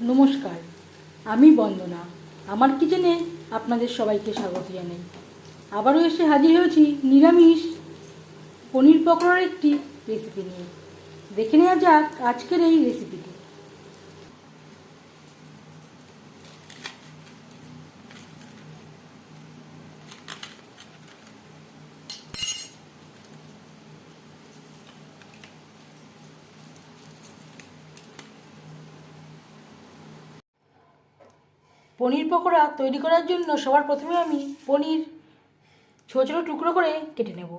নমস্কার, আমি বন্দনা। আমার কিচেনে আপনাদের সবাইকে স্বাগত জানাই। আবারও এসে হাজির হয়েছি নিরামিষ পনির পকোড়ার একটি রেসিপি নিয়ে। দেখে নেওয়া যাক আজকের এই রেসিপিটি পনির পকোড়া তৈরি করার জন্য সবার প্রথমে আমি পনির ছোটো ছোটো টুকরো করে কেটে নেব।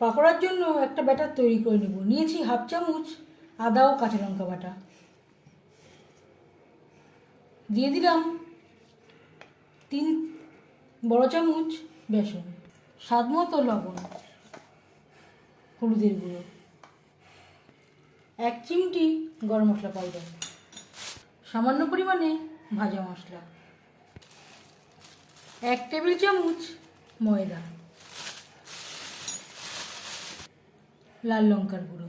পাকোড়ার জন্য একটা ব্যাটার তৈরি করে নেব। নিয়েছি হাফ চামচ আদা ও কাঁচা লঙ্কা বাটা। দিয়ে দিলাম তিন বড় চামচ বেসন, স্বাদ মতো লবণ, হলুদের গুঁড়ো, এক চিমটি গরম মশলা পাউডার, সামান্য পরিমাণে ভাজা মশলা, এক টেবিল চামচ ময়দা। লাল লঙ্কার গুঁড়ো।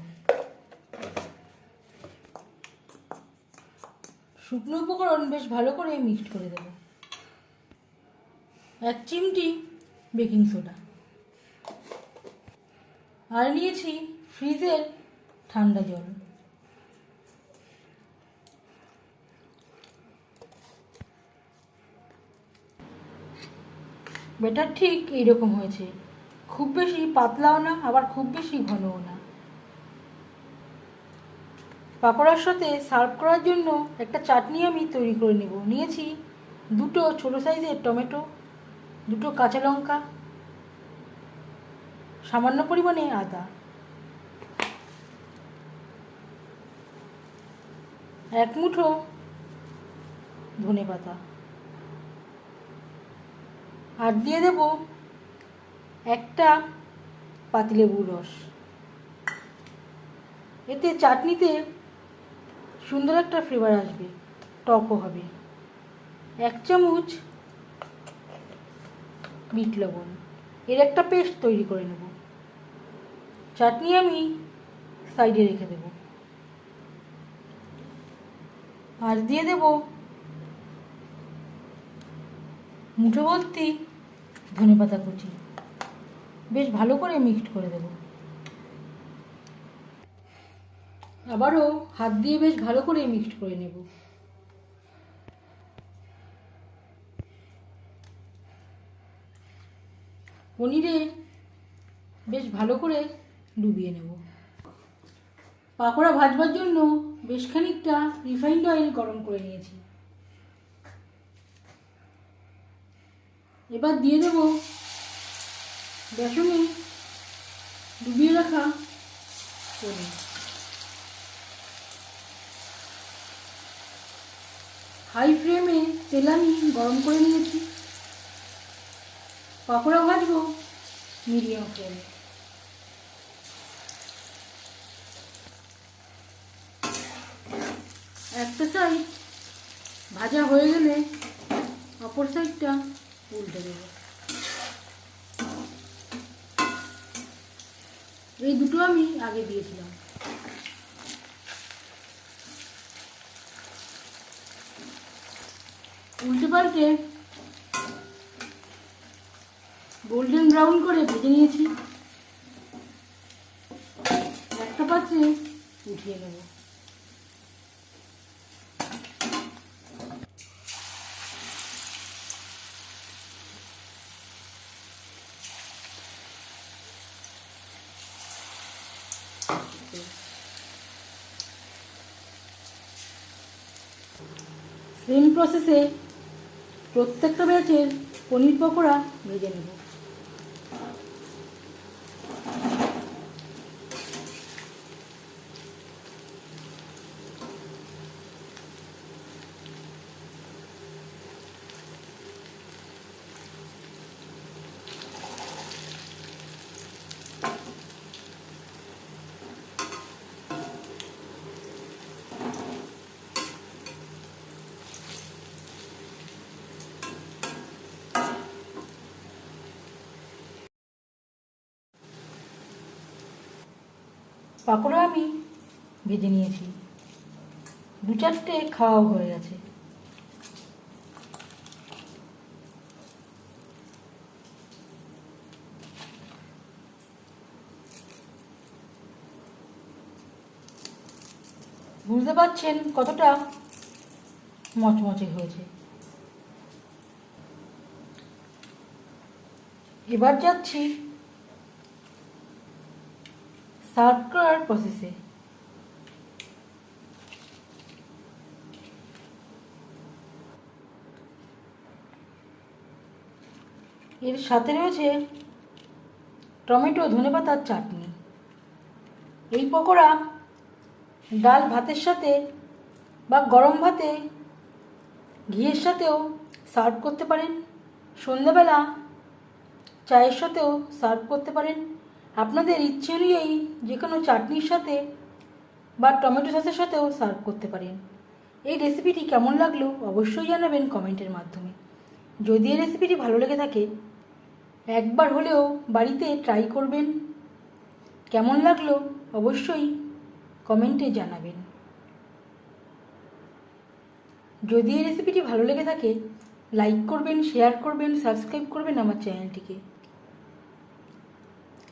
শুকনো উপকরণ বেশ ভালো করে মিক্সড করে দেব। এক চিমটি বেকিং সোডা। আর নিয়েছি ফ্রিজের ঠান্ডা জল। বেটার ঠিক এইরকম হয়েছে। খুব বেশি পাতলাও না, আবার খুব বেশি ঘনও না। পাকোড়ার সাথে সার্ভ করার জন্য একটা চাটনি আমি তৈরি করে নেব। নিয়েছি দুটো ছোটো সাইজের টমেটো, দুটো কাঁচা লঙ্কা, সামান্য পরিমাণে আদা। এক মুঠো ধনে পাতা আর দিয়ে দেব একটা পাতিলেবুর রস। এতে চাটনিতে সুন্দর একটা ফ্লেভার আসবে, টকও হবে। এক চামচ বিট লবণ, এর একটা পেস্ট তৈরি করে নেব। চাটনি আমি সাইডে রেখে দেব। আর দিয়ে দেব মুঠো ভর্তি ধনে পাতা কুচি। বেশ ভালো করে মিক্সড করে দেব। আবারও হাত দিয়ে বেশ ভালো করে মিক্সড করে নেব। পনিরে বেশ ভালো করে ডুবিয়ে নেব। পাকোড়া ভাজবার জন্য বেশ খানিকটা রিফাইন্ড অয়েল গরম করে নিয়েছি। এবার দিয়ে দেব বেসনে ডুবিয়ে রাখা। পনির হাই ফ্লেমে তেল আমি গরম করে নিয়েছি। পাকোড়া ভাজবো। মিডিয়াম ফ্লেমে। একটা সাইড ভাজা হয়ে গেলে অপর সাইডটা উল্টে দেবো। এই দুটো আমি আগে দিয়েছিলাম। উল্টে পাল্টে গোল্ডেন ব্রাউন করে ভেজে নিয়েছি। একটা পাত্রে উঠিয়ে নেব। সেম প্রসেসে প্রত্যেকটা ব্যাচের পনির পকোড়া ভেজে নেব। পাকোড়া আমি ভেজে নিয়েছি। দু চারটে খাওয়াও হয়ে গেছে। বুঝতে পারছেন কতটা মচমচে হয়েছে। এবার যাচ্ছি সার্ভ করার প্রসেসে এর সাথে রয়েছে টমেটো ধনেপাতার চাটনি। এই পকোড়া ডাল ভাতের সাথে বা গরম ভাতে ঘিয়ের সাথেও সার্ভ করতে পারেন। সন্ধ্যাবেলা চায়ের সাথেও সার্ভ করতে পারেন। আপনাদের ইচ্ছে অনুযায়ী যে কোনো চাটনির সাথে বা টমেটো সসের সাথেও সার্ভ করতে পারেন। এই রেসিপিটি কেমন লাগল অবশ্যই জানাবেন কমেন্টের মাধ্যমে। যদি এই রেসিপিটি ভালো লেগে থাকে, একবার হলেও বাড়িতে ট্রাই করবেন। কেমন লাগল অবশ্যই কমেন্টে জানাবেন। যদি এই রেসিপিটি ভালো লেগে থাকে লাইক করবেন শেয়ার করবেন সাবস্ক্রাইব করবেন আমার চ্যানেলটিকে